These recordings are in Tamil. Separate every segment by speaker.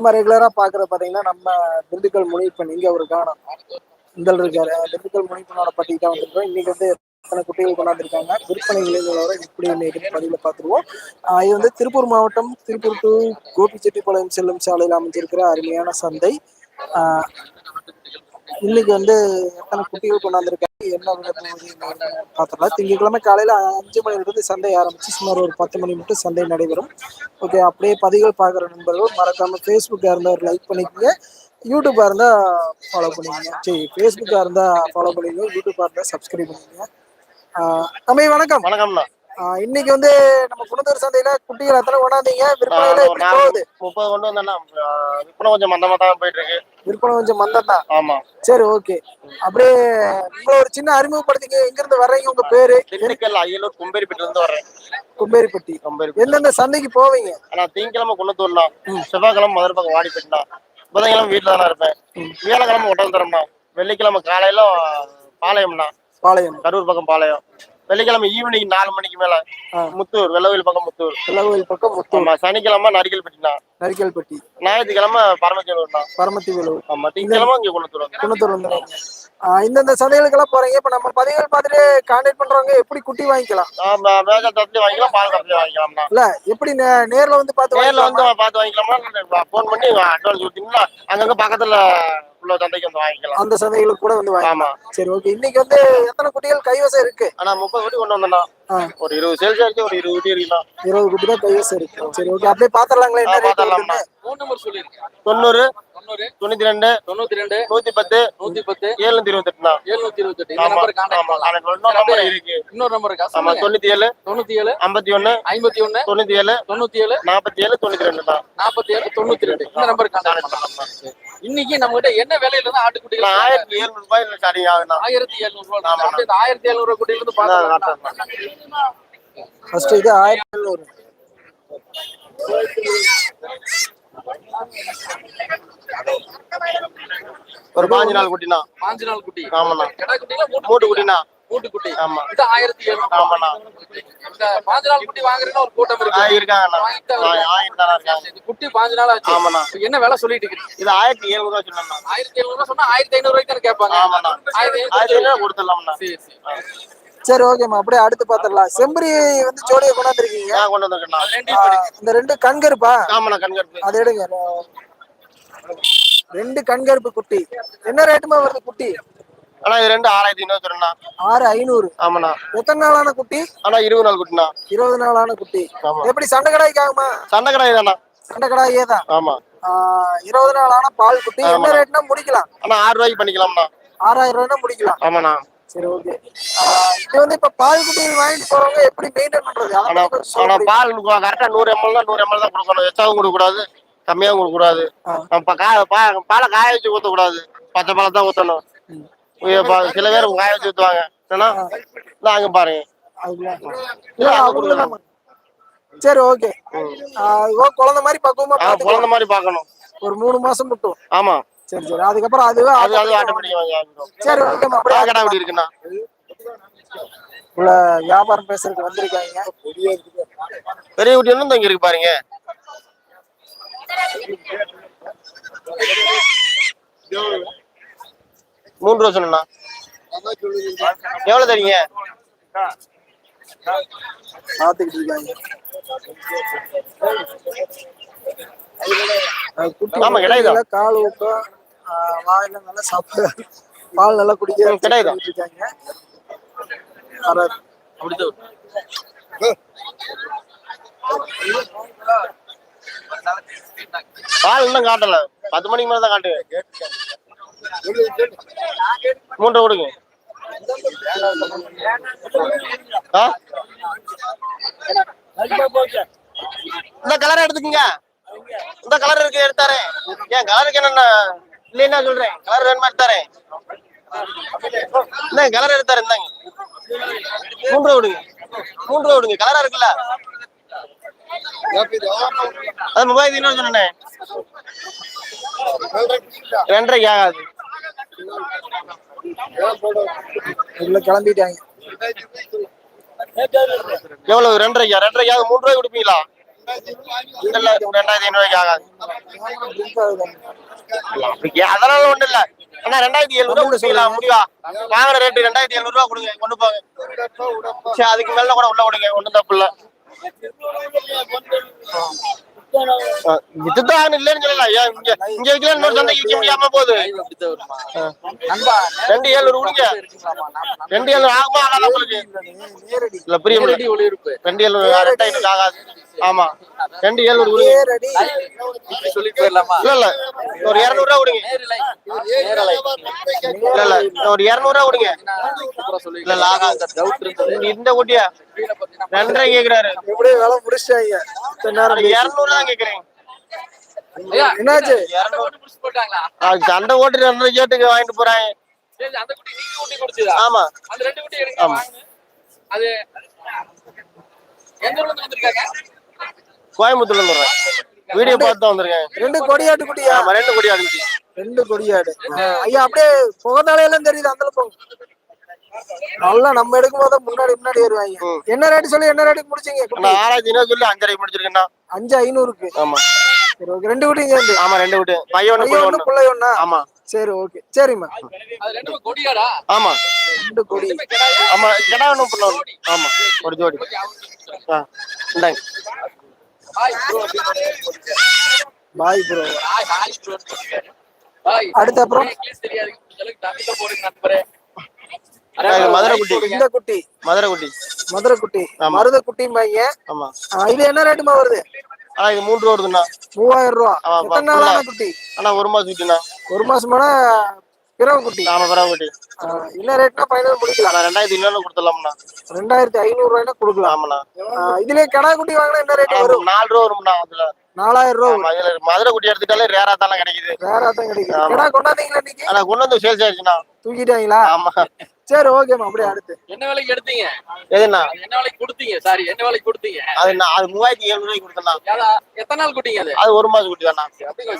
Speaker 1: நம்ம ரெகுலரா பாக்குற பாத்தீங்கன்னா நம்ம திண்டுக்கல் முனிப்பன் இங்க ஒரு காணம். இந்த இருக்காரு. திண்டுக்கல் முனிப்பனோட பட்டி தான் வந்திருக்கோம். இன்னைக்கு வந்து எத்தனை குட்டிகள் கொண்டாந்துருக்காங்க? விற்பனை விலைகளோட இப்படி இன்னைக்கு பதிவில் பார்த்துருவோம். இது வந்து திருப்பூர் மாவட்டம் திருப்பூர் டு கோபிச்செட்டிப்பாளையம் செல்லும் சாலையில் அமைஞ்சிருக்கிற அருமையான சந்தை. இன்னைக்கு வந்து எத்தனை குட்டிகள் கொண்டாந்துருக்காங்க? என்ன விலை போகுது பார்த்துக்கலாம் திங்கட்கிழமை காலையில் அஞ்சு மணிலிருந்து இருந்து சந்தை ஆரம்பிச்சு சுமார் ஒரு பத்து மணி மட்டும் சண்டை நடைபெறும். ஓகே அப்படியே பதிவுகள் பார்க்குற நண்பர்கள் மறக்காமல் ஃபேஸ்புக்காக இருந்தால் ஒரு லைக் பண்ணிக்கோங்க. யூடியூப்பாக இருந்தால் ஃபாலோ பண்ணிக்கோங்க. சரி ஃபேஸ்புக்காக இருந்தால் ஃபாலோ பண்ணிக்கோங்க. யூடியூப்பாக இருந்தால் சப்ஸ்கிரைப் பண்ணிக்கோங்க. ஆஹ் தம்பி வணக்கம்.
Speaker 2: வணக்கம்ண்ணா.
Speaker 1: இன்னைக்கு வந்து நம்ம குணத்தூர் சந்தையில குட்டிகள் எத்தனை கொண்டாந்தீங்க. விற்பனையில எப்படி போகுது?
Speaker 2: முப்பது கொண்டு வந்தேண்ணா விற்பனை கொஞ்சம் மந்தமா தான் போயிட்டு இருக்கு
Speaker 1: விற்பனை கொஞ்சம் மந்தம் தான்.
Speaker 2: ஆமா.
Speaker 1: சரி ஓகே. அப்படியே உங்களை ஒரு சின்ன அறிமுகப்படுத்திங்க எங்க இருந்து வர்றீங்க? உங்க பேரு?
Speaker 2: திண்டுக்கல் அய்யலூர் கும்பேரிப்பேட்டில இருந்து வரேன்
Speaker 1: கும்பேரிப்பட்டி.
Speaker 2: கும்பேரிப்பேட்டை.
Speaker 1: எந்தெந்த சந்தைக்கு போவீங்க?
Speaker 2: ஆனா திங்கக்கிழமை குன்னத்தூர்ண்ணா செவ்வாய்க்கிழமை மதுரை பக்கம் வாடிப்பேட்டினா புதன்கிழமை வீட்டுல தானே இருப்பேன். வியாழக்கிழமை ஒட்டந்தரம்ண்ணா வெள்ளிக்கிழமை காலையில பாளையம்ண்ணா.
Speaker 1: பாளையம்.
Speaker 2: கரூர் பக்கம் பாளையம். வெள்ளிக்கிழமை ஈவினிங் நாலு மணிக்கு மேல. முத்தூர் வெள்ளவயில் பக்கம் முத்தூர்.
Speaker 1: இளங்கோயில் பக்கம் முத்தூர்.
Speaker 2: ஆமா சனிக்கிழமை நரிக்கல்பட்டினா.
Speaker 1: நரிக்கல்பட்டி.
Speaker 2: ஞாயிற்றுக்கிழமை பரமச்சேலூர்ண்ணா
Speaker 1: பரமத்தி வேலூர்
Speaker 2: ஆமா திங்கக்கிழமை இங்க வந்து.
Speaker 1: குணத்தூர் வந்து. இந்தந்த சந்தைகளுக்கெல்லாம் போறீங்க. இப்ப நம்ம பதிவுகள் பார்த்துட்டு கான்டாக்ட் பண்றவங்க எப்படி குட்டி வாங்கிக்கலாம்?
Speaker 2: ஆமா வேக வாங்கிக்கலாம் பால் தரத்துலயும் வாங்கிக்கலாம்ண்ணா
Speaker 1: இல்ல எப்படி நேர்ல வந்து பார்த்து
Speaker 2: நேர்ல வந்து
Speaker 1: வாங்கிக்கலாமா?
Speaker 2: பார்த்து வாங்கிக்கலாமா? ஃபோன் பண்ணி அட்வான்ஸ் கொடுத்தீங்கன்னா அங்கங்க பக்கத்துல உள்ள சந்தைக்கு வந்து வாங்கிக்கலாம்.
Speaker 1: அந்த சந்தைகளுக்கு கூட வந்து
Speaker 2: ஆமா.
Speaker 1: சரி ஓகே இன்னைக்கு வந்து எத்தனை குட்டிகள் கைவசம் இருக்கு?
Speaker 2: ஆனா முப்பது கோடி கொண்டு வந்தோம்னா. ஒரு இருபது சேல்ஸ் ஆச்சு ஒரு இருபது கோடி இருக்கலாம்
Speaker 1: இருபது குட்டி தான் கைவசம் இருக்கு. சரி ஓகே அப்படியே பாத்திரலாங்களா என்ன
Speaker 3: நம்பர் சொல்லிருக்கேன்
Speaker 2: தொண்ணூறு
Speaker 3: தொண்ணூறு.
Speaker 2: தொண்ணூத்தி ரெண்டு
Speaker 3: தொண்ணூத்தி ரெண்டு
Speaker 2: நூத்தி பத்து
Speaker 3: நூத்தி பத்து
Speaker 2: ஏழுநூத்தி
Speaker 3: இருபத்தெட்டு. இந்த
Speaker 2: ஆமா
Speaker 3: நம்பர்
Speaker 2: ஆமா
Speaker 3: கான்டாக்ட்
Speaker 2: எனக்கு இன்னொரு நம்பர் இருக்கு.
Speaker 3: இன்னொரு நம்பர் இருக்கா
Speaker 2: ஆமா
Speaker 3: சொல்லுங்க.
Speaker 2: தொண்ணூத்தி ஏழு
Speaker 3: தொண்ணூத்தி ஏழு
Speaker 2: ஐம்பத்தி ஒண்ணு
Speaker 3: ஐம்பத்தி ஒண்ணு
Speaker 2: தொண்ணூத்தி ஏழு
Speaker 3: தொண்ணூத்தி ஏழு
Speaker 2: நாற்பத்தி ஏழு தொண்ணூத்தி ரெண்டுண்ணா.
Speaker 3: நாற்பத்தி ஏழு தொண்ணூத்தி ரெண்டு. இந்த நம்பர் இன்னைக்கு நம்ம கிட்ட என்ன விலையில இருந்து ஆட்டுக்குட்டிகள்
Speaker 2: நான் ஆயிரத்தி எழுநூறு ரூபாய் ஸ்டார்டிங் ஆகுதுண்ணா
Speaker 3: ஆயிரத்தி எழுநூறு ரூபாய். ஆயிரத்தி எழுநூறு குட்டியில இருந்து பாக்கலாம்
Speaker 1: ஃபர்ஸ்ட் இது ஆயிரத்தி எழுநூறு
Speaker 2: ஒரு பாஞ்சு நாள் குட்டினா.
Speaker 3: பாஞ்சு நாள் குட்டி.
Speaker 2: ஆமாண்ணா.
Speaker 3: மூட்டு
Speaker 2: குட்டினா.
Speaker 3: மூட்டு குட்டி.
Speaker 2: ஆமா.
Speaker 3: இது ஆயிரத்தி எழுநூறு
Speaker 2: ஆமாண்ணா.
Speaker 3: இந்த பாஞ்சு நாள் குட்டி வாங்குறதுன்னா ஒரு கூட்டம் இருக்கு.
Speaker 2: இருக்காங்கண்ணா. ஆயிரம் தானே இருக்காங்க.
Speaker 3: குட்டி பாஞ்சு நாள் ஆச்சு.
Speaker 2: ஆமாண்ணா.
Speaker 3: என்ன விலை சொல்லிட்டு இருக்கு
Speaker 2: இது ஆயிரத்தி எழுநூறு ரூபாய் சொன்னா
Speaker 3: ஆயிரத்தி எழுநூறு ரூபாய் சொன்னா ஆயிரத்தி ஐநூறு ரூபாய்க்கு கேட்பாங்க.
Speaker 2: ஆமாண்ணா.
Speaker 3: ஆயிரத்தி ஐநூறு
Speaker 2: கொடுத்துடலாம்ண்ணா.
Speaker 3: சரி சரி.
Speaker 1: சரி ஓகேம்மா அப்படியே அடுத்து பாத்திரலாம் செம்பரி வந்து ஜோடியை கொண்டாந்துருக்கீங்க.
Speaker 2: ஏன் கொண்டு வந்திருக்கேண்ணா
Speaker 3: ரெண்டு
Speaker 1: இந்த ரெண்டு கண்கருப்பா?
Speaker 2: ஆமாண்ணா கண்கருப்பு.
Speaker 1: அதை எடுங்க. ரெண்டு கண்கருப்பு குட்டி. என்ன ரேட்டுமா வருது குட்டி?
Speaker 2: ஆனா இது ரெண்டு ஆறாயிரத்தி ஐநூறு சொன்னா
Speaker 1: ஆறு ஐநூறு.
Speaker 2: ஆமாண்ணா.
Speaker 1: எத்தனை நாளான குட்டி?
Speaker 2: ஆனா இருபது நாள் குட்டிண்ணா.
Speaker 1: இருபது நாளான குட்டி.
Speaker 2: ஆமா.
Speaker 1: எப்படி சண்டை கடாய்க்கு ஆகுமா
Speaker 2: சண்டை கடை தானா
Speaker 1: சண்டை கடாயே தான்.
Speaker 2: ஆமா.
Speaker 1: இருபது நாளான பால் குட்டி. என்ன. ரேட்னா முடிக்கலாம்.
Speaker 2: ஆனா ஆறு ரூபாய்க்கு பண்ணிக்கலாம்ண்ணா.
Speaker 1: ஆறாயிரம் ரூபாய்னா முடிக்கலாம்.
Speaker 2: ஆமாண்ணா.
Speaker 1: சரி ஓகே இது வந்து இப்ப பால் குட்டி வாங்கிட்டு போறவங்க எப்படி மெயின்டைன் பண்றது?
Speaker 2: ஆனா? பால் கரெக்டா நூறு எம்எல் தான் நூறு எம்எல் தான் கொடுக்கணும். எச்சாவும் கொடுக்க கூடாது கம்மியாவும் கொடுக்க கூடாது
Speaker 1: ஆ.
Speaker 2: நம்ம கா- பா- பாலை காய வச்சு ஊத்த கூடாது பச்சை பாலை தான் ஊத்தணும். சில பேர் காய வச்சு ஊத்துவாங்க. ஏன்னா அங்க பாருங்க.
Speaker 1: சரி ஓகே குழந்தை மாதிரி பக்குவமா.
Speaker 2: குழந்தை மாதிரி பார்க்கணும்.
Speaker 1: ஒரு மூணு மாசம் மட்டும்.
Speaker 2: ஆமா.
Speaker 1: சரி சரி. அதுக்கப்புறம் அதுவே
Speaker 2: அது அது ஆட்டோமேட்டிக்கா
Speaker 1: சரி ஓகேம்மா அப்படியே
Speaker 2: கடை எப்படி இருக்குண்ணா
Speaker 1: உள்ள வியாபாரம் பேசுறதுக்கு வந்திருக்காங்க.
Speaker 2: பெரிய குட்டி வந்து இங்க இருக்கு பாருங்க. மூணு ரூபா சொன்னா எவ்வளவு தரீங்க?
Speaker 1: பார்த்துக்கிட்டு இருக்காங்க.
Speaker 2: ஆமா, கிடையாது.
Speaker 1: கால் ஊக்கம். வாயில நல்லா சாப்பிடு. பால் நல்லா குடிக்க
Speaker 2: கிடையாது.
Speaker 1: இருக்காங்க வராது.
Speaker 2: பால் இன்னும் காட்டல. பத்து மணிக்கு மேல தான் காட்டு மூன்றரை கொடுங்க? இந்த கலர் எடுத்துக்கங்க. இந்த கலர் இருக்கு எடுத்தாரே ஏன் கலருக்கு என்னென்ன? இல்லைன்னா சொல்றேன். கலர் வேணுமா எடுத்தாரேன் இந்த கலர் எடுத்தாரு இந்தாங்க. மூன்று ரூபா விடுங்க. மூன்று ரூபா விடுங்க கலரா இருக்குல்ல? அது மூவாயிரத்தி ஐநூறு சொன்னேன். ரெண்டரைக்கு ஆகாது.
Speaker 1: கிளம்பிட்டாங்க.
Speaker 2: எவ்வளவு? ரெண்டரைக்கா? ரெண்டரைக்கு ஆகுது மூணு ரூபாய் கொடுப்பீங்களா? இல்ல ரெண்டாயிரத்தி ஐநூறு ரூபாய்க்கு ஆகாது அதனால ஒண்ணு இல்ல. அண்ணா ரெண்டாயிரத்தி எழுநூறு ரூபா கொடுப்பீங்களா முடிவா? வாங்குற ரேட்டு ரெண்டாயிரத்தி எழுநூறு ரூபா கொடுங்க கொண்டு போங்க. சரி அதுக்கு மேல கூட உள்ள கொடுங்க ஒண்ணும் தப்பு இல்ல. வித்துதான் இல்லைன்னு சொல்லல. ஐயா இங்க இங்க வைக்கல இன்னொரு சந்தைக்கு விற்க முடியாம போகுது. ரெண்டு ஏழு
Speaker 3: நம்ம
Speaker 2: ரெண்டு ஏழு ஆகுமா? ஆகாதா உங்களுக்கு.
Speaker 1: நேரடி
Speaker 2: இல்ல
Speaker 3: நேரடி ஒளிபரப்பு
Speaker 2: ரெண்டு ஏழு ரெண்டாயிரத்து ஆகாது ஆமா. ரெண்டு ஏழு
Speaker 3: இப்படி சொல்லிட்டு போயிடலாமா
Speaker 2: இல்ல இல்ல. ஒரு இருநூறு ரூபா கொடுங்க. இல்ல இல்ல ஒரு கொடுங்க. இல்ல, இந்த குட்டியா? ரெண்டரை கேக்குறாரு.
Speaker 1: எப்படியே வேலை முடிச்சிட்டாங்க. இத்தனை நேரம் பேசி.
Speaker 2: இருநூறு தான் கேக்குறேன்.
Speaker 1: என்னாச்சு?
Speaker 3: சண்டை
Speaker 2: ஓட்டு ரெண்டரை கேட்டுக்கு வாங்கிட்டு போறாங்க.
Speaker 3: சரி அந்த குட்டி நீங்க குட்டி கொடுத்ததா?
Speaker 2: ஆமா. கோயம்புத்தூர்ல இருந்து வீடியோ பார்த்து தான் வந்திருக்கேன்.
Speaker 1: ரெண்டு கொடியாட்டு குட்டியா?
Speaker 2: ஆமா ரெண்டு குட்டியா இருந்துச்சு
Speaker 1: ரெண்டு கொடியாடு ஐயா அப்படியே புகத்தாலையெல்லாம் தெரியுது அந்த போங்க நல்லா நம்ம எடுக்கும் போது முன்னாடி முன்னாடி வருவாங்க. என்ன ரேட் சொல்லி என்ன ரேட்டுக்கு முடிச்சீங்க குட்டி?
Speaker 2: நான் ஆராய்ச்சி என்ன சொல்லி அஞ்சரை முடிச்சிருக்கேன்னா
Speaker 1: அஞ்சு ஐநூறுக்கு.
Speaker 2: ஆமா.
Speaker 1: சரி ஓகே ரெண்டு குட்டியும் சேர்ந்து
Speaker 2: ஆமா ரெண்டு குட்டி. பையன் ஒண்ணு
Speaker 1: ஐயா
Speaker 2: புள்ள
Speaker 1: ஒண்ணு பிள்ளை ஒண்ணா?
Speaker 2: ஆமா.
Speaker 1: சரி ஓகே. சரிம்மா.
Speaker 3: அது ரெண்டுமே கொடியாடா?
Speaker 2: ஆமா.
Speaker 1: ரெண்டு கொடி?
Speaker 2: ஆமா கிடா ஒண்ணு புள்ள ஒண்ணு. ஆமா ஒரு ஜோடி. ஆ இந்தாங்க.
Speaker 1: பாய் ப்ரோ
Speaker 3: ப்ரோ
Speaker 1: அடுத்து
Speaker 2: இது மதுரை. குட்டி.
Speaker 1: இந்த குட்டி.
Speaker 2: மதுரை குட்டி.
Speaker 1: மதுரை குட்டி. மருத குட்டியும் பையன்
Speaker 2: ஆமா.
Speaker 1: இது என்ன ரேட்டுமா வருது?
Speaker 2: ஆனா இது மூன்று ரூபா வருதுண்ணா.
Speaker 1: மூவாயிரம் ரூபா. எத்தனை நாளான குட்டி?
Speaker 2: ஆனா ஒரு மாசம் குட்டிண்ணா
Speaker 1: ஒரு மாசமான பிறவு குட்டி
Speaker 2: ஆமா பரவாயில்ல குட்டி
Speaker 1: ஆ, என்ன ரேட்னா ஃபைனல் முடிக்கலாம்
Speaker 2: ரெண்டாயிரத்தி இன்னொன்னு கொடுத்துடலாம்ண்ணா.
Speaker 1: ரெண்டாயிரத்தி ஐநூறு ரூபாய்னா கொடுக்கலாம்.
Speaker 2: ஆமாண்ணா.
Speaker 1: இதுலயே கடா குட்டி வாங்கினா என்ன ரேட் வரும்?
Speaker 2: நாலு ரூபா வரும்ண்ணா அதுல.
Speaker 1: நாலாயிரம் ரூபா
Speaker 2: மதுரை குட்டி எடுத்துட்டாலே ரேரா தானே கிடைக்குது.
Speaker 1: வேற தான் கிடைக்கும்
Speaker 2: ஆமா.
Speaker 1: கடா கொண்டாந்தீங்களா இன்னைக்கு?
Speaker 2: ஆனா கொண்டு வந்து சேல்ஸ் ஆயிடுச்சுண்ணா
Speaker 1: தூக்கிட்டாங்களா?
Speaker 2: ஆமா.
Speaker 1: சரி ஓகேம்மா அப்படியே அடுத்து.
Speaker 3: என்ன விலைக்கு எடுத்தீங்க?
Speaker 2: எதுண்ணா?
Speaker 3: என்ன விலைக்கு கொடுத்தீங்க? சாரி என்ன விலைக்கு கொடுத்தீங்க?
Speaker 2: அது நான் அது மூவாயிரத்தி எழுநூறு ரூபாய்க்கு கொடுத்தேண்ணா
Speaker 3: எத்தனை நாள் குட்டிங்க அது?
Speaker 2: அது ஒரு மாசம் குட்டி தானா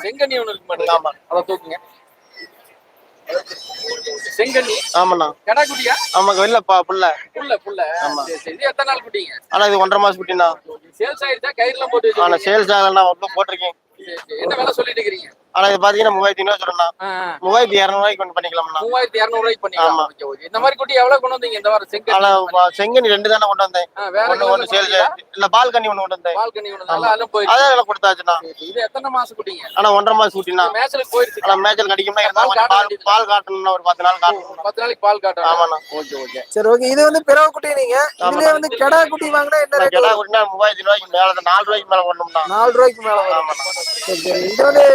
Speaker 3: செங்கண்ணி ஒண்ணு இருக்கு மாட்டேங்குது
Speaker 2: ஆமா.
Speaker 3: அதை தூக்குங்க. செங்கண்ணி
Speaker 2: ஆமாண்ணா.
Speaker 3: கடா குட்டியா
Speaker 2: ஆமா வெளில பா புள்ள
Speaker 3: புள்ள புள்ள
Speaker 2: ஆமா.
Speaker 3: இது எத்தனை நாள் குட்டிங்க
Speaker 2: ஆனா இது ஒன்றரை மாசம் குட்டிண்ணா
Speaker 3: சேல்ஸ் ஆயிடுச்சா கயிறுலாம் போட்டு
Speaker 2: ஆனா? சேல்ஸ் ஆகலண்ணா ஒன்றும் போட்டிருக்கேன்.
Speaker 3: என்ன விலை சொல்லிட்டு இருக்கிறீங்க?
Speaker 2: ஆனா இது பாத்தீங்கன்னா மூவாயிரத்தி ஐநூறு
Speaker 3: ஆ.
Speaker 2: மூவாயிரத்தி இரநூறுவாய்க்கு கொண்டு பண்ணிக்கலாம்ண்ணா
Speaker 3: மூவாயிரத்தி இருநூறு ரூபாய்க்கு பண்ணிக்கலாம்.
Speaker 2: ஆமா.
Speaker 3: Okay, okay. இந்த மாதிரி குட்டி எவ்வளவு கொண்டு வந்தீங்க? இந்த வாரம்
Speaker 2: ஆனா
Speaker 3: செங்கண்ணி
Speaker 2: வ- செங்கனி ரெண்டு தானே கொண்டு வந்தேன்.
Speaker 3: வேற
Speaker 2: ஒண்ணு ஒண்ணு சேல்ஸ் இல்ல பால் கண்ணி ஒண்ணு கொண்டு வந்தேன்.
Speaker 3: நல்லா அதெல்லாம் போயிடுச்சு.
Speaker 2: அதான் விலை கொடுத்தாச்சுண்ணா.
Speaker 3: சரி, இது எத்தனை மாசம் குட்டிங்க?
Speaker 2: ஆனா ஒன்றரை மாசம் குட்டிண்ணா.
Speaker 3: மேட்ச்லுக்கு போயிடுச்சு
Speaker 2: ஆனா மேய்ச்சல் கடிக்கும்னா இருந்தா
Speaker 3: பால்
Speaker 2: பால். பால் காட்டணும்னா ஒரு பத்து நாள் காட்டணும்.
Speaker 3: பத்து நாளைக்கு பால் காட்டணும்.
Speaker 2: ஆமாண்ணா.
Speaker 3: Okay okay.
Speaker 1: சரி ஓகே. இது வந்து பிறவு குட்டி நீங்க. இதுலயே வந்து கடா குட்டி வாங்கினா என்ன ரேட்
Speaker 2: கிடா குட்டினா மூவாயிரத்தி ரூபாய்க்கு மேல நாலு ரூபாய்க்கு மேல கொண்டோம்னா
Speaker 1: நாலு ரூபாய்க்கு மேல சரி. இது வந்து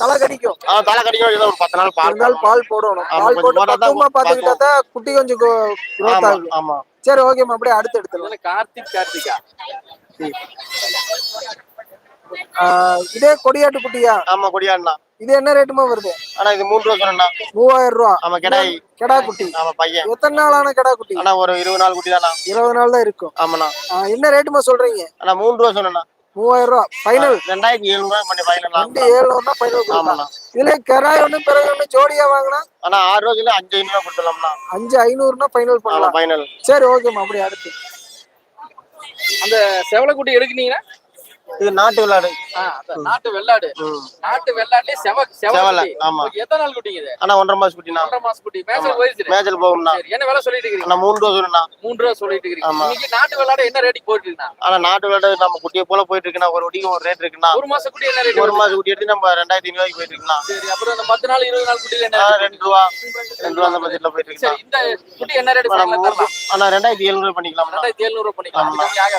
Speaker 1: தலை கடிக்கும்.
Speaker 2: ஆ தலை கடிக்கும். ஏதோ ஒரு பத்து நாள் பால்
Speaker 1: இருந்தாலும் பால் போடணும். பால்
Speaker 2: கொஞ்சம்
Speaker 1: போட்டு
Speaker 2: போட்டா தான்
Speaker 1: பக்குவமா பாத்துக்கிட்டா தான் குட்டி கொஞ்சம் growth
Speaker 2: ஆமா
Speaker 1: ஆகும்.
Speaker 2: ஆமா.
Speaker 1: சரி ஓகேம்மா அப்படியே அடுத்து எடுத்துடலாம்.
Speaker 3: கார்த்திக் கார்த்திகா.
Speaker 1: இதே கொடியாட்டு குட்டியா?
Speaker 2: ஆமா கொடியாண்ணா
Speaker 1: இது என்ன ரேட்டுமா வருது?
Speaker 2: ஆனா இது மூன்று ரூபா சொன்னா
Speaker 1: மூவாயிரம் ரூபா.
Speaker 2: ஆமா கிடாய்
Speaker 1: கெடா குட்டி.
Speaker 2: ஆமா பையன்.
Speaker 1: எத்தனை நாளான கெடா குட்டி?
Speaker 2: ஆனா ஒரு இருபது நாள் குட்டி தானா
Speaker 1: இருபது நாள் தான் இருக்கும்.
Speaker 2: ஆமாண்ணா.
Speaker 1: ஆஹ் என்ன ரேட்டுமா சொல்றீங்க?
Speaker 2: ஆனா மூன்று ரூபா சொன்னா
Speaker 1: மூவாயிரம் ரூபா ஃபைனல்
Speaker 2: ரெண்டாயிரத்தி எழுநூறு ரூபாய் பண்ணி ஃபைனல்
Speaker 1: ரெண்டு ஏழுநூறுனா ஃபைனல்
Speaker 2: ஆமாண்ணா.
Speaker 1: இதுல கெராய் ஒண்ணு பிறகு ஒண்ணு ஜோடியா வாங்கினா?
Speaker 2: ஆனா ஆறு ரூபா சொல்லி அஞ்சு ஐநூறு கொடுத்துடலாம்ண்ணா.
Speaker 1: அஞ்சு ஐநூறுனா ஃபைனல் பண்ணலாம்.
Speaker 2: ஃபைனல்
Speaker 1: சரி ஓகேம்மா அப்படியே அடுத்து.
Speaker 3: அந்த செவலை குட்டி எடுக்குனீங்கன்னா
Speaker 2: இது நாட்டு
Speaker 3: அதான். நாட்டு வெள்ளாடு. நாட்டு வெள்ளாடுலயே செவ
Speaker 2: செவலை. ஆமா.
Speaker 3: எத்தனை நாள் குட்டிங்க இது?
Speaker 2: ஆனா ஒன்றரை மாசம் குட்டினா
Speaker 3: ஒன்றரை மாசம் குட்டி. மேட்ச்ல போயிடுச்சு
Speaker 2: மேய்ச்சல் போகும்ண்ணா.
Speaker 3: சரி என்ன விலை சொல்லிட்டு இருக்கீங்க
Speaker 2: ஆனா மூன்று ரூபா சொல்லுண்ணா.
Speaker 3: மூன்று ரூபா சொல்லிட்டு இருக்கீங்க. இன்னைக்கு நாட்டு வெள்ளாடு என்ன ரேட்டுக்கு போயிட்டு இருக்குண்ணா
Speaker 2: ஆனா நாட்டு விளையாடு நம்ம குட்டியை போல போயிட்டு இருக்குண்ணா ஒரு குட்டிக்கு ஒரு ரேட் இருக்குண்ணா.
Speaker 3: ஒரு மாசம் குட்டி என்ன ரேட்
Speaker 2: ஒரு மாசம் குட்டி எடுத்து நம்ம ரெண்டாயிரத்தி ஐநூறு போயிட்டு இருக்குண்ணா
Speaker 3: சரி அப்புறம் இந்த பத்து நாள் இருபது நாள் குட்டியில என்ன?
Speaker 2: ரெண்டு ரூபா. ரெண்டு ரூபா அந்த பட்ஜெட்ல போயிட்டு இருக்குண்ணா
Speaker 3: சரி இந்த குட்டி என்ன ரேட்
Speaker 2: ஆனா ரெண்டாயிரத்தி எழுநூறு பண்ணிக்கலாம்ண்ணா.
Speaker 3: ரெண்டாயிரத்தி எழுநூறு பண்ணிக்கலாம்.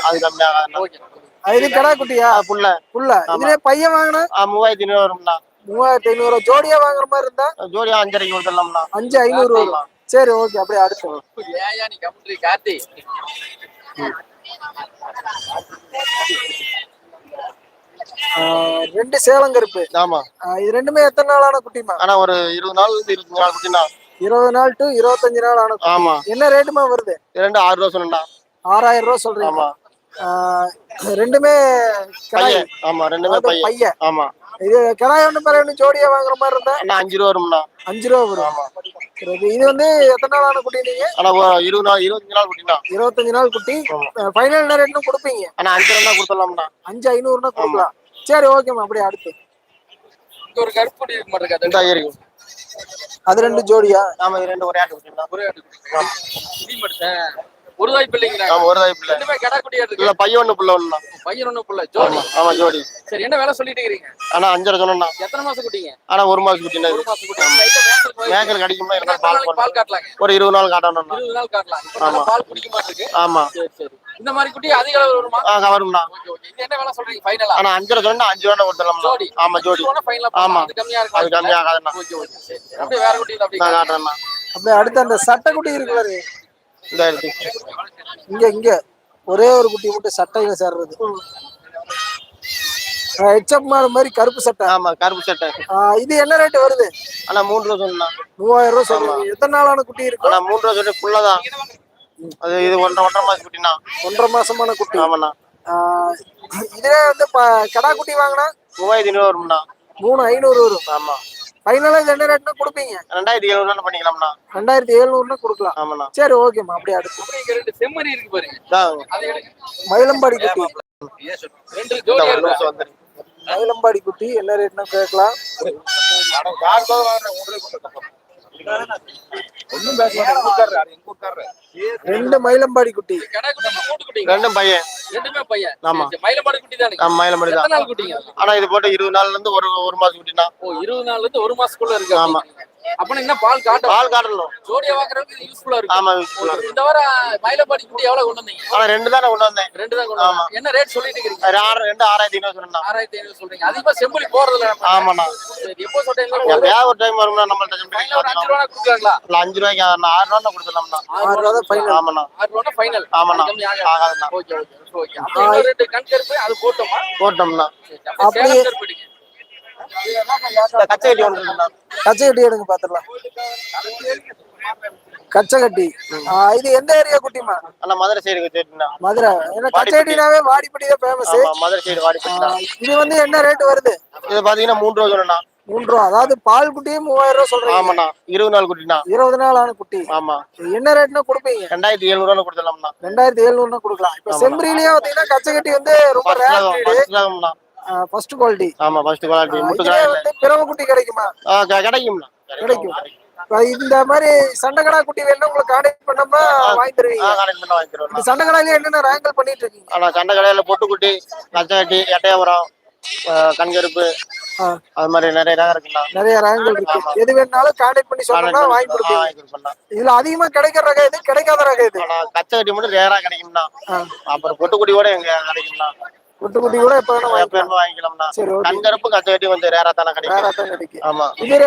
Speaker 2: அது கம்மி ஆகாதுண்ணா.
Speaker 3: ஓகே.
Speaker 1: இது கெடா குட்டியா?
Speaker 2: புள்ள
Speaker 1: புள்ள இதுலயே பையன் வாங்கினா?
Speaker 2: மூவாயிரத்தி ஐநூறு வரும்ண்ணா
Speaker 1: மூவாயிரத்தி ஐநூறு. ஜோடியா வாங்குற மாதிரி இருந்தா?
Speaker 2: ஜோடியா அஞ்சரைக்கு கொடுத்துடலாம்ண்ணா
Speaker 1: அஞ்சு ஐநூறு. வரும் சரி ஓகே. அப்படியே அடுத்து.
Speaker 3: கார்த்தி
Speaker 1: ரெண்டு சேலங்கருப்பு
Speaker 2: ஆமா.
Speaker 1: இது ரெண்டுமே எத்தனை நாளான குட்டிமா
Speaker 2: ஆனா ஒரு இருபது நாள் இருபத்தஞ்சு நாள் குட்டிண்ணா.
Speaker 1: இருபது நாள் டு இருபத்தஞ்சு நாள் ஆன.
Speaker 2: ஆமா.
Speaker 1: என்ன ரேட்டுமா வருது?
Speaker 2: ரெண்டு ஆறு ரூபா சொன்னா
Speaker 1: ஆறாயிரம் ரூபாய் சொல்றீங்க. ரெண்டுமே கிடாய்.
Speaker 2: ஆமா ரெண்டுமே பையன். ஆமா.
Speaker 1: இது கிடாய் ஒண்ணு பேர் ஒண்ணு ஜோடியா வாங்குற மாதிரி இருந்தா?
Speaker 2: அண்ணா அஞ்சு ரூபா வரும்ண்ணா
Speaker 1: அஞ்சு ரூபா வரும். okay. இது வந்து எத்தனை நாள் ஆன குட்டி நீங்க?
Speaker 2: ஆனா இருபது நாள் இருபத்தஞ்சு நாள் குட்டிண்ணா?
Speaker 1: இருபத்தஞ்சு நாள் குட்டி. ஃபைனல் ரேட்னு கொடுப்பீங்க?
Speaker 2: ஆனா அஞ்சு ரூபா கொடுத்துடலாம்ண்ணா.
Speaker 1: அஞ்சு ஐநூறுனா கொடுக்கலாம். சரி ஓகேம்மா அப்படியே அடுத்து.
Speaker 3: ஒரு கருப்பு குட்டி இருக்க மாட்டேங்க
Speaker 1: அது ரெண்டு ஜோடியா?
Speaker 2: ஆமா இது ரெண்டு ஒரே ஆட்டு குட்டி
Speaker 3: ஒரே ஆட்டு குட்டி. குடி மட்டும் ஒரு தாய் பிள்ளைங்களா
Speaker 2: ஆமா ஒரு தாய் பிள்ளை.
Speaker 3: ரெண்டுமே கடா குட்டியா இருக்கு.
Speaker 2: இல்ல பையன் ஒண்ணு பிள்ளை ஒண்ணு
Speaker 3: பையன் ஒண்ணு புள்ள. ஜோடி.
Speaker 2: ஆமா ஜோடி.
Speaker 3: சரி என்ன வேலை சொல்லிட்டு இருக்கீங்க
Speaker 2: ஆனா அஞ்சரை சொன்னா
Speaker 3: எத்தனை மாசம் குட்டிங்க?
Speaker 2: ஆனா ஒரு மாசம் குட்டி
Speaker 3: ஒரு மாசம் குட்டி.
Speaker 2: பால்
Speaker 3: பால்
Speaker 2: ஒரு இருபது நாள் காட்டணும்னா
Speaker 3: இருபது நாள் காட்டலாம். பால் குடிக்க மாட்டிருக்கு
Speaker 2: ஆமா.
Speaker 3: சரி சரி. இந்த மாதிரி குட்டி அதிக அளவு வருமா? இது என்ன வேலை சொல்றீங்க? ஃபைனலா
Speaker 2: ஆனா அஞ்சரை சொன்னா அஞ்சு கொடுத்துடலாம்ண்ணா.
Speaker 3: ஜோடி.
Speaker 2: ஆமா ஜோடி.
Speaker 3: ஃபைனலா
Speaker 2: ஆமா.
Speaker 3: அது கம்மியா இருக்கும்
Speaker 2: அது கம்மியாகாதுண்ணா
Speaker 3: ஓகே ஓகே. சரி. அப்படியே வேற குட்டி அப்படியே
Speaker 1: அடுத்து அந்த சட்டை குட்டி இருக்கு பாரு.
Speaker 2: இந்த
Speaker 1: இங்க இங்க. ஒரே ஒரு குட்டி மட்டும் சட்டையில சேர்றது. ஹெச்எப் மாடு மாதிரி கருப்பு சட்டை.
Speaker 2: ஆமா கருப்பு சட்டை.
Speaker 1: இது என்ன ரேட் வருது?
Speaker 2: ஆனா மூன்று ரூபா சொன்னா.
Speaker 1: மூவாயிரம் ரூபாய் சொல்றீங்க. எத்தனை நாளான குட்டி இருக்கு?
Speaker 2: ஆனா மூன்று ரூபா சொல்லி ஃபுல்லாதான் அது இது ஒன்றரை ஒன்றரை மாசம் குட்டிண்ணா.
Speaker 1: ஒன்றரை மாசமான குட்டி.
Speaker 2: ஆமாண்ணா.
Speaker 1: இதே வந்து கடா குட்டி வாங்கினா?
Speaker 2: மூவாயிரத்தி ஐநூறு வரும்ண்ணா.
Speaker 1: மூணு ஐநூறு வரும்.
Speaker 2: ஆமா.
Speaker 1: ஃபைனலா இது என்ன ரேட்னா கொடுப்பீங்க.
Speaker 2: ரெண்டாயிரத்தி எழுநூறு பண்ணிக்கலாம்ண்ணா.
Speaker 1: ரெண்டாயிரத்தி எழுநூறுனா கொடுக்கலாம்.
Speaker 2: ஆமாண்ணா.
Speaker 1: சரி ஓகேம்மா அப்படியே அடுத்து.
Speaker 3: ரெண்டு செம்மறி இருக்கு பாருங்க.
Speaker 1: மயிலம்பாடி குட்டி. மயிலம்பாடி குட்டி என்ன ரேட்னா கேட்கலாம். ரெண்டு மயிலம்பாடி குட்டி.
Speaker 3: குட்டி
Speaker 2: ரெண்டும் பையன்.
Speaker 3: ரெண்டுமே பையன்.
Speaker 2: ஆமா.
Speaker 3: மயிலமாடு குட்டி தானே
Speaker 2: ஆமா
Speaker 3: எத்தனை
Speaker 2: தான்.
Speaker 3: நாள் குட்டிங்க?
Speaker 2: ஆனா இது போட்டு இருபது நாள்ல இருந்து ஒரு ஒரு மாசம் குட்டினா
Speaker 3: ஓ இருபது நாள்ல இருந்து ஒரு மாசத்துக்குள்ள இருக்கு
Speaker 2: ஆமா.
Speaker 3: அப்பனா என்ன பால் காட்டும்
Speaker 2: பால் காட்டணும்.
Speaker 3: ஜோடியா வாங்குறதுக்கு யூஸ்ஃபுல்லா இருக்கு.
Speaker 2: ஆமா
Speaker 3: இந்த வாரம் மயிலப்பாடி குட்டி எவ்வளவு கொண்டு வந்தீங்க?
Speaker 2: ஆனா ரெண்டு தானே கொண்டு வந்தேன்.
Speaker 3: ரெண்டு தான் கொண்டு. என்ன ரேட் சொல்லிட்டு இருக்கீங்க
Speaker 2: ஆறு ரெண்டு ஆறாயிரத்தி ஐநூறு சொன்னா
Speaker 3: ஆறாயிரத்தி ஐநூறு சொல்றீங்க. அதிகமா செம்புலி போறது இல்ல.
Speaker 2: ஆமாண்ணா
Speaker 3: எப்போ சொல்றீங்க
Speaker 2: ஒரு டைம் வரும்னா நம்மள்ட்ட
Speaker 3: ஃபைனல் ஒரு அஞ்சு ரூபா கொடுக்குறாங்களா?
Speaker 2: இல்ல அஞ்சு ரூபாய்க்கு ஆறு ஆறு ரூபா கொடுத்துடலாம்ண்ணா
Speaker 1: ஆறு ரூபா தான் ஃபைனல்
Speaker 2: ஆமாண்ணா.
Speaker 3: ஆறு ரூபா ஃபைனல்
Speaker 2: ஆமாண்ணா
Speaker 3: கம்மி ஆகாது
Speaker 2: ஆகாதுண்ணா.
Speaker 3: Okay okay. ஓகே. அப்ப இன்னொரு ரெண்டு கண் கருப்பு அது போட்டோமா? அப்படியே சேலம் கருப்பு எடுங்க.
Speaker 2: இந்த கச்சை கட்டி ஒன்று இருக்குண்ணா
Speaker 1: கச்சை கட்டி எடுங்க பாத்துடலாம். கச்சை கட்டி ஆ, இது எந்த ஏரியா குட்டிமா
Speaker 2: ஆனா மதுரை சைடு கட்டிட்டுண்ணா
Speaker 1: மதுரை. ஏன்னா கச்சை கட்டினாவே வாடிப்பட்டி தான் ஃபேமஸ்
Speaker 2: ஆமா மதுரை சைடு வாடி போட்டுண்ணா
Speaker 1: இது வந்து என்ன ரேட் வருது?
Speaker 2: இது பாத்தீங்கன்னா மூன்று ரூபா சொன்னா
Speaker 1: மூன்று ரூபா அதாவது பால் குட்டியே மூவாயிரம் ரூபா சொல்றீங்க.
Speaker 2: ஆமாண்ணா. இருபது நாள் குட்டிண்ணா.
Speaker 1: இருபது நாள் ஆன குட்டி.
Speaker 2: ஆமா.
Speaker 1: என்ன ரேட்னா கொடுப்பீங்க?
Speaker 2: ரெண்டாயிரத்தி எழுநூறுவா கொடுத்துடலாம்ண்ணா.
Speaker 1: ரெண்டாயிரத்தி எழுநூறுனா கொடுக்கலாம். இப்ப செம்பரிலேயே பாத்தீங்கன்னா கச்சை கட்டி வந்து ரொம்ப ரேர்
Speaker 2: ஃபர்ஸ்ட்
Speaker 1: குவாலிட்டி
Speaker 2: ஆமா ஃபர்ஸ்ட் குவாலிட்டி முட்டு
Speaker 1: வந்து பிறவை குட்டி கிடைக்குமா?
Speaker 2: கிடைக்கும்ண்ணா.
Speaker 1: கிடைக்கும். இந்த மாதிரி சண்டைக்கடா குட்டி வேணும் உங்களுக்கு கான்டாக்ட் பண்ணோம்னா வாங்கி தருவீங்க.
Speaker 2: வாங்கிக்கிறோம்
Speaker 1: இந்த சண்டைக்கடாலே என்னென்ன ரேங்கல் பண்ணிட்டு இருக்கீங்க?
Speaker 2: ஆனா சண்டை கடையில பொட்டுக்குட்டி கச்சகட்டி எட்டயபுரம் கண்கருப்பு அது மாதிரி நிறைய ரகம் இருக்குண்ணா
Speaker 1: நிறைய ரேங்கல் இருக்கு. எது வேணாலும் கான்டாக்ட் பண்ணி சொன்னோம்னா வாங்கி
Speaker 2: கொடுப்பேண்ணா
Speaker 1: இதுல அதிகமா கிடைக்கிற ரகம் இது கிடைக்காத ரகம்
Speaker 2: ஆனா கச்சகட்டி மட்டும் ரேரா கிடைக்கும்ண்ணா
Speaker 1: ஆ.
Speaker 2: அப்புறம் பொட்டுக்குட்டி கூட எங்க கிடைக்கும்ண்ணா
Speaker 1: குட்டி குட்டி கூட இப்ப வேணா வாங்கி
Speaker 2: எப்பயுமே வாங்கிக்கலாம்ண்ணா
Speaker 1: சரி ஓகே
Speaker 2: கண்கருப்பு கச்சகட்டி கொஞ்சம் ரேரா தானே கிடைக்கும். ஆமா.
Speaker 1: இது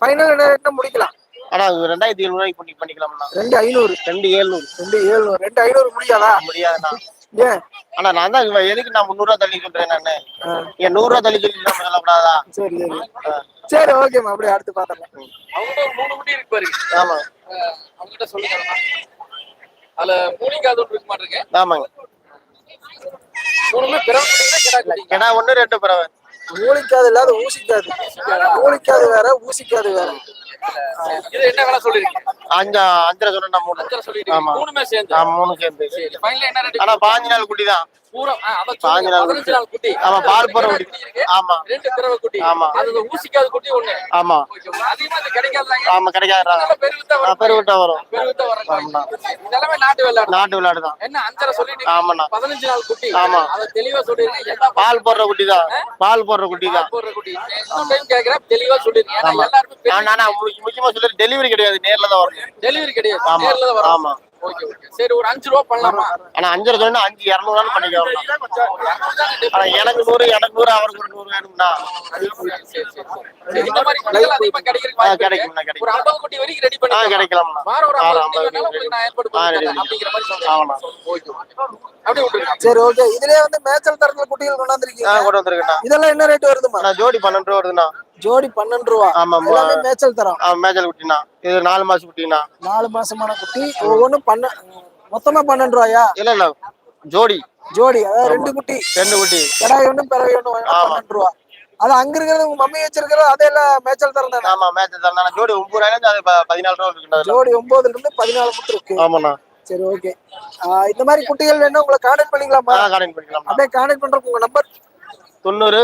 Speaker 1: ஃபைனல் என்ன முடிக்கலாம்?
Speaker 2: ஆனா அது ரெண்டாயிரத்தி எழுநூறுவாய்க்கு பண்ணி பண்ணிக்கலாம்ண்ணா.
Speaker 1: ரெண்டு ஐநூறு.
Speaker 2: ரெண்டு ஏழ்நூறு
Speaker 1: ரெண்டு ஏழுநூறு ரெண்டு ஐநூறு முடியாதா?
Speaker 2: முடியாதுண்ணா.
Speaker 1: ஏன்?
Speaker 2: ஆனா நான் தான் எதுக்கு நான் முந்நூறுவா தள்ளி சொல்றேன் நானு? ஏன் நூறுரூவா தள்ளி சொல்லி நம்ம சொல்லக்கூடாதா
Speaker 1: சரி சரி. சரி ஓகேம்மா அப்படியே அடுத்து பாத்திரலாம்
Speaker 3: ஒரு மூணு குட்டி இருக்கு பாருங்க.
Speaker 2: ஆமா.
Speaker 3: அவங்ககிட்ட சொல்லுங்க அதுல மூலிகாது ஒன்று இருக்க மாட்டேங்க
Speaker 2: ஆமாங்க.
Speaker 3: மூணுமே குட்டிங்க.
Speaker 2: கிடா ஒண்ணு ரெண்டு பறவை.
Speaker 1: மூலிக்காது இல்லாத ஊசிக்காது மூலிக்காது வேற ஊசிக்காது வேற.
Speaker 3: இது என்ன வேலை சொல்லிருக்கீங்க.
Speaker 2: அஞ்சு அஞ்சரை சொன்னா மூணு.
Speaker 3: அஞ்சரை சொல்லிருக்கீங்க
Speaker 2: ஆமா.
Speaker 3: மூணுமே சேர்ந்து?
Speaker 2: ஆமா மூணு சேர்ந்து.
Speaker 3: சரி ஃபைனல் என்ன ரேட்
Speaker 2: ஆனா பாஞ்சு நாள் குட்டி தான்.
Speaker 3: பூரா ஆ, அதான்
Speaker 2: பாஞ்சு
Speaker 3: சொல்லுங்க.
Speaker 2: நாள்
Speaker 3: பதினஞ்சு நாள் குட்டி.
Speaker 2: ஆமா பால் போற
Speaker 3: கிடா
Speaker 2: குட்டி.
Speaker 3: குட்டி இருக்கு.
Speaker 2: ஆமா.
Speaker 3: ரெண்டு பிறவை குட்டி.
Speaker 2: ஆமா.
Speaker 3: அது இந்த ஊசிக்காது குட்டி ஒண்ணு.
Speaker 2: ஆமா.
Speaker 3: ஓகே அதிகமா இது கிடைக்காதாங்க
Speaker 2: ஆமா கிடைக்காதுடா.
Speaker 3: நல்ல பெருவித்தா வரும்.
Speaker 2: பெருவிட்டா வரும்.
Speaker 3: பெருவித்தா வரும். இதெல்லாமே நாட்டு விளையாடு
Speaker 2: நாட்டு விளையாடு தான்.
Speaker 3: என்ன அஞ்சரை சொல்லிட்டு
Speaker 2: ஆமாண்ணா.
Speaker 3: பதினஞ்சு நாள் குட்டி.
Speaker 2: ஆமா.
Speaker 3: அதை தெளிவா சொல்லிருக்கீங்க எல்லா
Speaker 2: பால் போடுற குட்டி தான். பால் போடுற குட்டி தான்.
Speaker 3: போடுற குட்டி. இன்னொரு டைம் கேக்குறேன்? தெளிவா. எல்லாருமே
Speaker 2: நான் முக்கிய- முக்கியமா சொல்லி டெலிவரி கிடையாது. நேர்ல தான் வரணும்
Speaker 3: டெலிவரி கிடையாது.
Speaker 2: ஆமா
Speaker 3: நேர்ல தான் வரும்.
Speaker 2: ஆமா.
Speaker 3: ஓகே ஓகே சரி ஒரு அஞ்சு ரூபா பண்ணலாமா?
Speaker 2: ஆனா அஞ்சரை சொன்னா அஞ்சு இரநூறு பண்ணிக்கலாம். ஆனா எனக்கு நூறு எனக்கு நூறு அவருக்கு ஒரு நூறு வேணும்னா.
Speaker 3: இந்த மாதிரி குட்டிகள் அதிகமா கிடைக்கிறதுக்கு.
Speaker 2: கிடைக்கும்ண்ணா
Speaker 3: ஒரு
Speaker 2: கிடைக்கும்
Speaker 3: ஐம்பது குட்டி வரைக்கும் ரெடி பண்ணி
Speaker 2: ஆ கிடைக்கலாம்ண்ணா
Speaker 3: வாரம் ஒரு ஐம்பது நான் ஏற்பாடு அப்படிங்கிற மாதிரி சொல்றேன். ஓகே ஓகே அப்படியே விட்டுருங்க
Speaker 1: சரி ஓகே இதுலயே வந்து மேய்ச்சல் தரத்துல குட்டிகள் கொண்டாந்துருக்கீங்க.
Speaker 2: கொண்டு வந்திருக்கேண்ணா
Speaker 1: இதெல்லாம் என்ன ரேட் வருதுமா
Speaker 2: ஜோடி பன்னெண்டு ரூபா வருதுண்ணா.
Speaker 1: ஜோடி பன்னெண்டு ரூபா.
Speaker 2: ஆமா
Speaker 1: மேய்ச்சல் தரம்.
Speaker 2: ஆ மேஜல் குட்டிண்ணா. இது நாலு மாசம் குட்டிண்ணா
Speaker 1: நாலு மாசமான குட்டி. ஒவ்வொன்றும் பன்ன மொத்தமா பன்னெண்டு ரூபாயா?
Speaker 2: இல்ல இல்ல. ஜோடி.
Speaker 1: ஜோடி அதாவது ரெண்டு குட்டி.
Speaker 2: ரெண்டு குட்டி.
Speaker 1: கிடாய் ஒன்றும் பிறவை ஒன்றும். பன்னெண்டு ரூபா. அது அங்க இருக்கிறது உங்க மம்மி வச்சிருக்கிறது அதெல்லாம் மேய்ச்சல் தரம் தானே?
Speaker 2: ஆமா மேட்ச் தரேன் ஜோடி ஒன்பது ரூபாயில அது ப- பதினாலு ரூபா அதுல.
Speaker 1: ஜோடி ஒன்பதுல இருந்து பதினாலு மட்டும் இருக்கு.
Speaker 2: ஆமாண்ணா.
Speaker 1: சரி ஓகே. இந்த மாதிரி குட்டிகள் வேணும் உங்களை கான்டாக்ட் பண்ணிக்கலாமா?
Speaker 2: ஆ கடன் பண்ணிக்கலாம்ண்ணா.
Speaker 1: அப்படியே கான்டாக்ட் பண்றதுக்கு உங்க நம்பர்
Speaker 2: தொண்ணூறு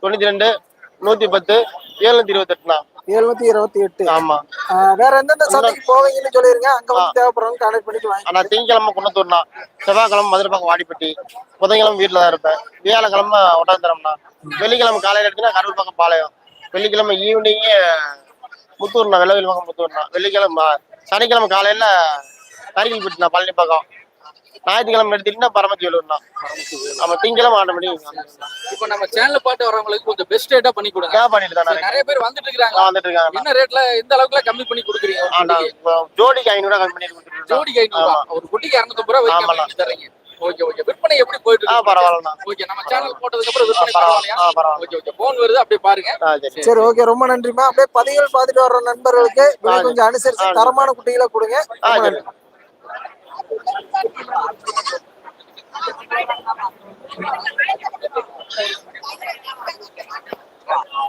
Speaker 2: தொண்ணூத்தி ரெண்டு நூத்தி பத்து ஏழுநூத்தி இருபத்தி எட்டுண்ணா
Speaker 1: எழுநூத்தி இருபத்தி எட்டு.
Speaker 2: ஆமா.
Speaker 1: வேற எந்தெந்த சந்தைக்கு போவீங்கன்னு சொல்லிருங்க. அங்க வந்து தேவைப்படுறவங்க கான்டாக்ட் பண்ணிட்டு வாங்க
Speaker 2: திங்கக்கிழமை குன்னத்தூர்ண்ணா செவ்வாய்க்கிழமை மதுரை பக்கம் வாடிப்பட்டி. புதன்கிழமை வீட்டுல தான் இருப்பேன். வியாழக்கிழமை ஒட்டாந்தரம்ண்ணா வெள்ளிக்கிழமை காலையில எடுத்தீங்கன்னா கரூர் பக்கம் பாளையம். வெள்ளிக்கிழமை ஈவினிங் முத்தூர்ண்ணா வெள்ளவேல் பக்கம் வெள்ளிக்கிழமை சனிக்கிழமை காலையில கரிகல்பட்டுண்ணா பழனி பக்கம். ஞாயிற்றுக்கிழமை எடுத்தீங்கன்னா பரமத்திவேலூர்ண்ணா நம்ம திங்கக்கிழமை ஆண்டு மணி
Speaker 3: இப்போ நம்ம சேனல் பாட்டு வரவங்களுக்கு கொஞ்சம் பெஸ்ட் ரேட்டா பண்ணி கொடுங்க.
Speaker 2: கேப் பண்ணிட்டு தான்
Speaker 3: நிறைய பேர் வந்துட்டு இருக்காங்க.
Speaker 2: வந்துட்டு இருக்காங்க
Speaker 3: என்ன ரேட்ல எந்த அளவுக்குல கம்மி பண்ணி கொடுக்குறீங்க?
Speaker 2: ஜோடிக்கு ஐநூறுவா கம்மி பண்ணி கொடுத்துருக்கோம்
Speaker 3: ஜோடிக்கு ஐநூறு ஒரு குட்டிக்கு இரநூத்தம்பது ரூபா. கம்மி தரீங்க ஓகே ஓகே விற்பனை எப்படி போயிட்டு
Speaker 2: ஆ
Speaker 3: இருக்கு
Speaker 2: பரவாயில்லண்ணா.
Speaker 3: ஓகே நம்ம சேனல் போட்டதுக்கு அப்புறம் விற்பனை
Speaker 2: பரவாயில்ல.
Speaker 3: பரவாயில்லையா?
Speaker 2: பரவாயில்ல.
Speaker 3: ஓகே ஓகே போன் வருது அப்படியே பாருங்க.
Speaker 2: சரி.
Speaker 1: ஓகே ரொம்ப நன்றிமா அப்படியே பதிவுகள் பார்த்துட்டு வர்ற நண்பர்களுக்கு கொஞ்சம் அனுசரிச்சு தரமான குட்டிகளை கொடுங்க.
Speaker 2: ก็
Speaker 1: จะเป็นแบบนั้น